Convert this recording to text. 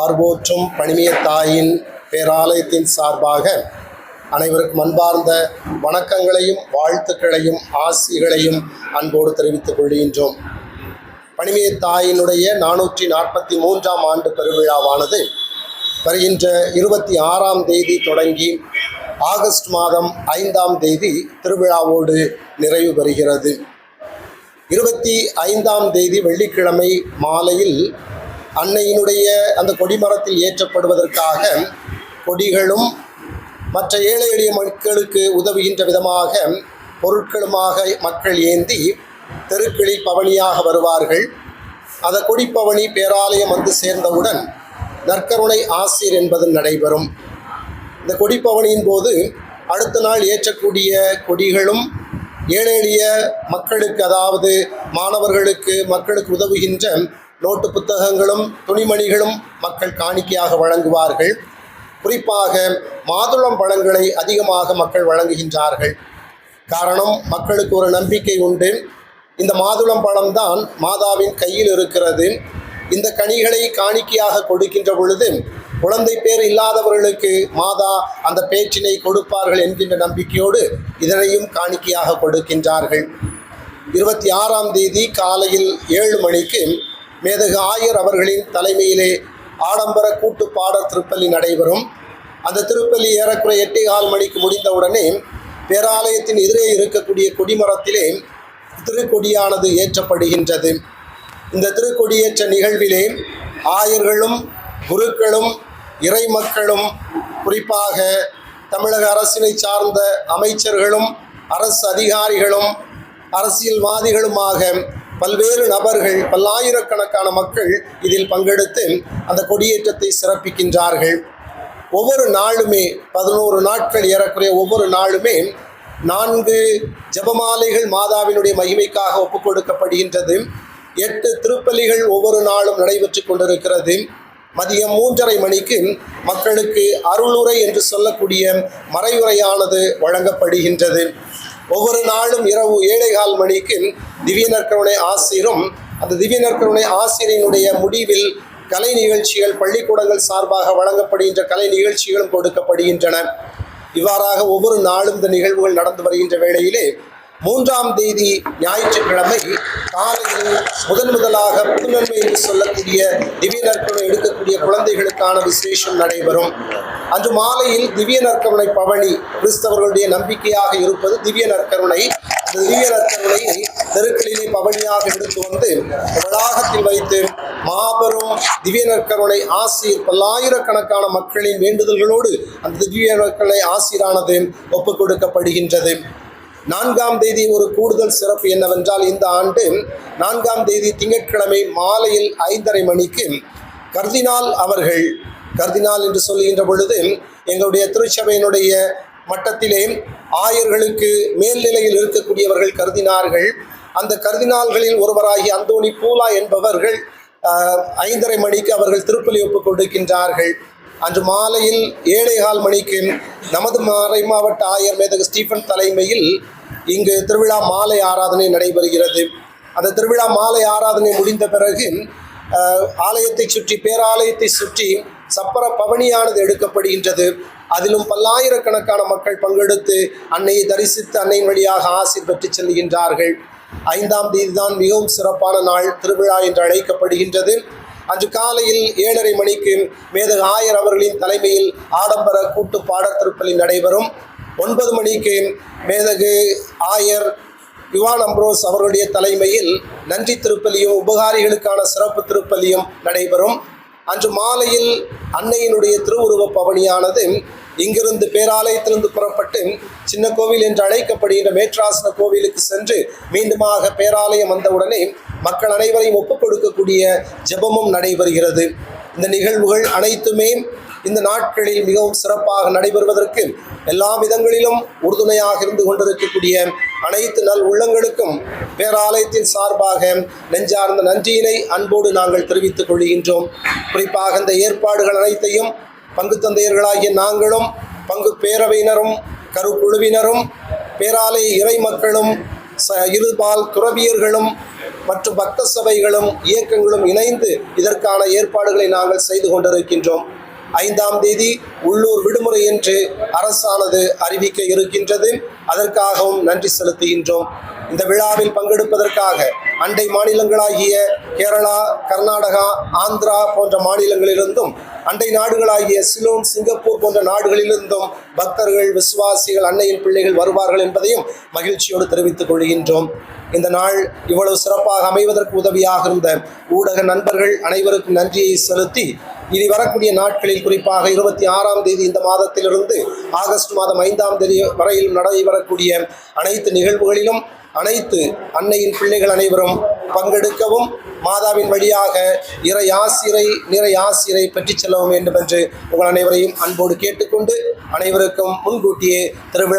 பார்வோற்றும் பணிமிய தாயின் பேராலயத்தின் சார்பாக அனைவருக்கும் அன்பார்ந்த வணக்கங்களையும் வாழ்த்துக்களையும் ஆசிகளையும் அன்போடு தெரிவித்துக் கொள்கின்றோம். பணிமிய தாயினுடைய நானூற்றி நாற்பத்தி மூன்றாம் ஆண்டு பெருவிழாவானது வருகின்ற இருபத்தி ஆறாம் தேதி தொடங்கி ஆகஸ்ட் மாதம் ஐந்தாம் தேதி திருவிழாவோடு நிறைவு பெறுகிறது. இருபத்தி ஐந்தாம் தேதி வெள்ளிக்கிழமை மாலையில் அன்னையினுடைய அந்த கொடிமரத்தில் ஏற்றப்படுவதற்காக கொடிகளும் மற்ற ஏழை எளிய மக்களுக்கு உதவுகின்ற விதமாக பொருட்களுமாக மக்கள் ஏந்தி தெருக்களில் பவனியாக வருவார்கள். அந்த கொடிப்பவனி பேராலயம் வந்து சேர்ந்தவுடன் நற்கருணை ஆசிர் என்பது நடைபெறும். இந்த கொடிப்பவனியின் போது அடுத்த நாள் ஏற்றக்கூடிய கொடிகளும் ஏழை எளிய மக்களுக்கு அதாவது மாணவர்களுக்கு மக்களுக்கு உதவுகின்ற நோட்டு புத்தகங்களும் துணிமணிகளும் மக்கள் காணிக்கையாக வழங்குவார்கள். குறிப்பாக மாதுளம் பழங்களை அதிகமாக மக்கள் வழங்குகின்றார்கள். காரணம் மக்களுக்கு ஒரு நம்பிக்கை உண்டு. இந்த மாதுளம் பழம்தான் மாதாவின் கையில் இருக்கிறது. இந்த கனிகளை காணிக்கையாக கொடுக்கின்ற பொழுது குழந்தை பேர் இல்லாதவர்களுக்கு மாதா அந்த பேச்சினை கொடுப்பார்கள் என்கின்ற நம்பிக்கையோடு இதனையும் காணிக்கையாக கொடுக்கின்றார்கள். இருபத்தி ஆறாம் தேதி காலையில் ஏழு மணிக்கு மேதகு ஆயர் அவர்களின் தலைமையிலே ஆடம்பர கூட்டு பாடல் திருப்பலி நடைபெறும். அந்த திருப்பலி ஏறக்குறைய எட்டே கால் மணிக்கு முடிந்தவுடனே பேராலயத்தின் எதிரே இருக்கக்கூடிய கொடிமரத்திலே திருக்கொடியானது ஏற்றப்படுகின்றது. இந்த திருக்கொடியேற்ற நிகழ்விலே ஆயர்களும் குருக்களும் இறை மக்களும் குறிப்பாக தமிழக அரசினை சார்ந்த அமைச்சர்களும் அரசு அதிகாரிகளும் அரசியல்வாதிகளுமாக பல்வேறு நபர்கள் பல்லாயிரக்கணக்கான மக்கள் இதில் பங்கெடுத்து அந்த கொடியேற்றத்தை சிறப்பிக்கின்றார்கள். ஒவ்வொரு நாளுமே பதினோரு நாட்கள் ஏறக்குறைய ஒவ்வொரு நாளுமே நான்கு ஜபமாலைகள் மாதாவினுடைய மகிமைக்காக ஒப்புக் கொடுக்கப்படுகின்றது. எட்டு திருப்பலிகள் ஒவ்வொரு நாளும் நடைபெற்று கொண்டிருக்கிறது. மதியம் மூன்றரை மணிக்கு மக்களுக்கு அருளுரை என்று சொல்லக்கூடிய மறைவுரையானது வழங்கப்படுகின்றது. ஒவ்வொரு நாளும் இரவு ஏழைகால் மணிக்கு திவ்ய நற்கருணை ஆசிரும். அந்த திவ்ய நற்கருணை ஆசிரியனுடைய முடிவில் கலை நிகழ்ச்சிகள் பள்ளிக்கூடங்கள் சார்பாக வழங்கப்படுகின்ற கலை நிகழ்ச்சிகளும் கொடுக்கப்படுகின்றன. இவ்வாறாக ஒவ்வொரு நாளும் இந்த நிகழ்வுகள் நடந்து வருகின்ற வேளையிலே மூன்றாம் தேதி ஞாயிற்றுக்கிழமை காலையில் முதன் முதலாக புதுநன்மை என்று சொல்லக்கூடிய திவ்ய நற்கவனை எடுக்கக்கூடிய குழந்தைகளுக்கான விசேஷம் நடைபெறும். அன்று மாலையில் திவ்ய நற்கருணை பவனி கிறிஸ்தவர்களுடைய நம்பிக்கையாக இருப்பது திவ்ய நற்கருணை. அந்த திவ்ய நற்கருணையை தெருக்களிலே பவனியாக எடுத்து வந்து வளாகத்தில் வைத்து மாபெரும் திவ்ய நற்கருணை ஆசிர் பல்லாயிரக்கணக்கான மக்களின் வேண்டுதல்களோடு அந்த திவ்ய நற்கருணை ஆசிரானது ஒப்புக் கொடுக்கப்படுகின்றது நான்காம் தேதி ஒரு கூடுதல் சிறப்பு என்னவென்றால் இந்த ஆண்டு நான்காம் தேதி திங்கட்கிழமை மாலையில் ஐந்தரை மணிக்கு கர்தினால் அவர்கள் கர்தினால் என்று சொல்லுகின்ற பொழுது எங்களுடைய திருச்சபையினுடைய மட்டத்திலே ஆயர்களுக்கு மேல்நிலையில் இருக்கக்கூடியவர்கள் கருதினார்கள். அந்த கருதினால்களில் ஒருவராகி அந்தோணி பூலா என்பவர்கள் ஐந்தரை மணிக்கு அவர்கள் திருப்பலி ஒப்புக் கொடுக்கின்றார்கள். அன்று மாலையில் ஏழைகால் மணிக்கு நமது மறை மாவட்ட ஆயர் மேதகு ஸ்டீஃபன் தலைமையில் இங்கு திருவிழா மாலை ஆராதனை நடைபெறுகிறது. அந்த திருவிழா மாலை ஆராதனை முடிந்த பிறகு ஆலயத்தை சுற்றி பேராலயத்தை சுற்றி சப்பர பவனியானது எடுக்கப்படுகின்றது. அதிலும் பல்லாயிரக்கணக்கான மக்கள் பங்கெடுத்து அன்னையை தரிசித்து அன்னையின் வழியாக ஆசிர் பெற்று செல்கின்றார்கள். ஐந்தாம் தேதி தான் மிகவும் சிறப்பான நாள் திருவிழா என்று அழைக்கப்படுகின்றது. அன்று காலையில் ஏழரை மணிக்கு மேதக ஆயர் அவர்களின் தலைமையில் ஆடம்பர கூட்டு பாடல் திருப்பலி நடைபெறும். ஒன்பது மணிக்கு மேதகு ஆயர் யுவான் அம்ப்ரோஸ் அவர்களுடைய தலைமையில் நன்றி திருப்பலியும் உபகாரிகளுக்கான சிறப்பு திருப்பலியும் நடைபெறும். அன்று மாலையில் அன்னையினுடைய திருவுருவ பவனியானது இங்கிருந்து பேராலயத்திலிருந்து புறப்பட்டு சின்ன கோவில் என்று அழைக்கப்படுகின்ற மேற்றாசன கோவிலுக்கு சென்று மீண்டுமாக பேராலயம் வந்தவுடனே மக்கள் அனைவரையும் ஒப்புக் கொடுக்கக்கூடிய ஜெபமும் நடைபெறுகிறது. இந்த நிகழ்வுகள் அனைத்துமே இந்த நாட்களில் மிகவும் சிறப்பாக நடைபெறுவதற்கு எல்லா விதங்களிலும் உறுதுணையாக இருந்து கொண்டிருக்கக்கூடிய அனைத்து நல் உள்ளங்களுக்கும் பேராலயத்தின் சார்பாக நெஞ்சார்ந்த நன்றியினை அன்போடு நாங்கள் தெரிவித்துக் கொள்கின்றோம். குறிப்பாக இந்த ஏற்பாடுகள் அனைத்தையும் பங்கு தந்தையர்களாகிய நாங்களும் பங்கு பேரவையினரும் கருக்குழுவினரும் பேராலய இறை மக்களும் ச இருபால் துறவியர்களும் மற்றும் பக்த சபைகளும் இயக்கங்களும் இணைந்து இதற்கான ஏற்பாடுகளை நாங்கள் செய்து கொண்டிருக்கின்றோம். ஐந்தாம் தேதி உள்ளூர் விடுமுறை என்று அரசானது அறிவிக்க இருக்கின்றது. அதற்காகவும் நன்றி செலுத்துகின்றோம். இந்த விழாவில் பங்கெடுப்பதற்காக அண்டை மாநிலங்களாகிய கேரளா கர்நாடகா ஆந்திரா போன்ற மாநிலங்களிலிருந்தும் அண்டை நாடுகளாகிய சிலோன் சிங்கப்பூர் போன்ற நாடுகளிலிருந்தும் பக்தர்கள் விசுவாசிகள் அன்னையின் பிள்ளைகள் வருவார்கள் என்பதையும் மகிழ்ச்சியோடு தெரிவித்துக் கொள்கின்றோம். இந்த நாள் இவ்வளவு சிறப்பாக அமைவதற்கு உதவியாக இருந்த ஊடக நண்பர்கள் அனைவருக்கும் நன்றியை செலுத்தி இனி வரக்கூடிய நாட்களில் குறிப்பாக இருபத்தி ஆறாம் தேதி இந்த மாதத்திலிருந்து ஆகஸ்ட் மாதம் ஐந்தாம் தேதி வரையில் நடைபெறக்கூடிய அனைத்து நிகழ்வுகளிலும் அனைத்து அன்னையின் பிள்ளைகள் அனைவரும் பங்கெடுக்கவும் மாதாவின் வழியாக இறை ஆசிரை நிறை ஆசிரை பெற்றுச் செல்லவும் வேண்டும் என்று உங்கள் அனைவரையும் அன்போடு கேட்டுக்கொண்டு அனைவருக்கும் முன்கூட்டியே திருவிழா